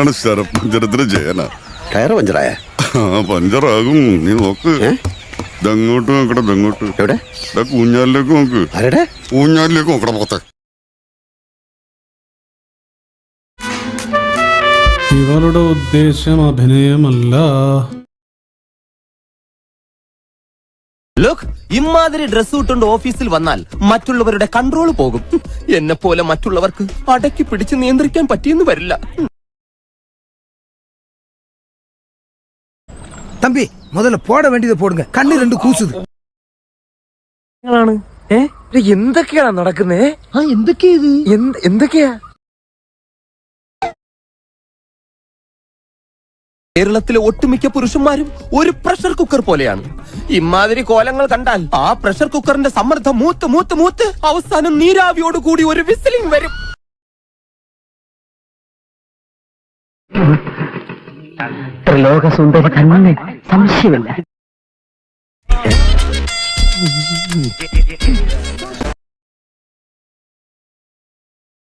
ആണ് ശരപഞ്ചരത്തിന് ജയന. ടയർ പഞ്ചറായ? ആ പഞ്ചറാകും. നീ നോക്ക്? ഇതങ്ങോട്ട് നോക്കട ഇതങ്ങോട്ട്. എവിടെ? കൂഞ്ഞാലിലേക്ക് ഊഞ്ഞാലിലേക്ക് നോക്ക്. ആരുടെ? ഊഞ്ഞാലിലേക്ക് നോക്കട പോത്തെ ഇവരുടെ ഉദ്ദേശം അഭിനയമല്ല. ലുക്ക് ഇമാതിരി ഡ്രസ് ഇട്ടുകൊണ്ട് ഓഫീസിൽ വന്നാൽ മറ്റുള്ളവരുടെ കൺട്രോൾ പോകും. എന്നെ പോലെ മറ്റുള്ളവർക്ക് അടക്കി പിടിച്ച് നിയന്ത്രിക്കാൻ പറ്റിയെന്ന് വരില്ല. தம்பி முதல்ல போட வேண்டியதை போடுங்க கண்ணு ரெண்டு கூசுது എന്തൊക്കെയാണ് നടക്കുന്നേ ആ എന്തൊക്കെയാ ഇത് എന്തൊക്കെയാ കേരളത്തിലെ ഒട്ടുമിക്ക പുരുഷന്മാരും ഒരു പ്രഷർ കുക്കർ പോലെയാണ് ഇമാതിരി കോലങ്ങൾ കണ്ടാൽ ആ പ്രഷർ കുക്കറിന്റെ സമ്മർദ്ദം മൂത്ത് മൂത്ത് മൂത്ത് അവസാനം നീരാവിയോട് കൂടി ഒരു വിസിലിംഗ് വരും ത്രിലോകസുന്ദരി തന്നെ സംശയമില്ല.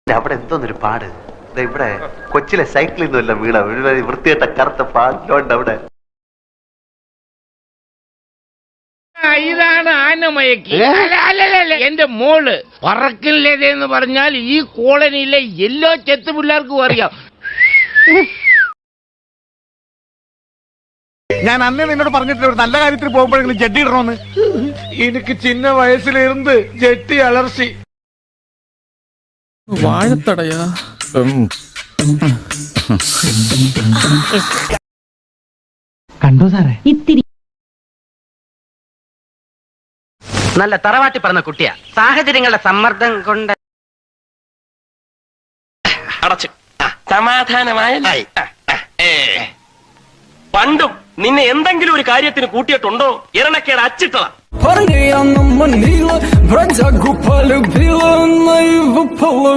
അവിടെ എന്തോന്നൊരു പാട്. ഇവിടെ കൊച്ചിലെ സൈക്കിളിൽ നിന്നുമല്ല വീണ വൃത്തിയായിട്ട കറുത്ത പാടിലോണ്ട് അവിടെ. ഇതാണ് ആനമയക്കി. എന്റെ മോൾ പറക്കില്ലതെന്ന് പറഞ്ഞാൽ ഈ കോളനിയിലെ എല്ലാ ചെത്തു പിള്ളേർക്കും അറിയാം. ഞാൻ അന്നേ നിന്നോട് പറഞ്ഞിട്ടില്ല ഒരു നല്ല കാര്യത്തിൽ പോകുമ്പോഴെങ്കിലും ജഡ്ഡി ഇടണമെന്ന് എനിക്ക് ചിന്ന വയസ്സിലിരുന്ന് ജെട്ടി അലർച്ചി. വാഴത്തടയാ. കണ്ടോ സാറേ? ഇത്തിരി. നല്ല തറവാട്ടി പറഞ്ഞ കുട്ടിയാ. സാഹചര്യങ്ങളുടെ സമ്മർദ്ദം കൊണ്ട് അടച്ചു. സമാധാനമായ പണ്ടും നിന്നെ എന്തെങ്കിലും ഒരു കാര്യത്തിന് കൂട്ടിയിട്ടുണ്ടോ ഇരണക്കേട് അച്ചിട്ടതാ Парня на манила, бродягу полюбила, на его полу.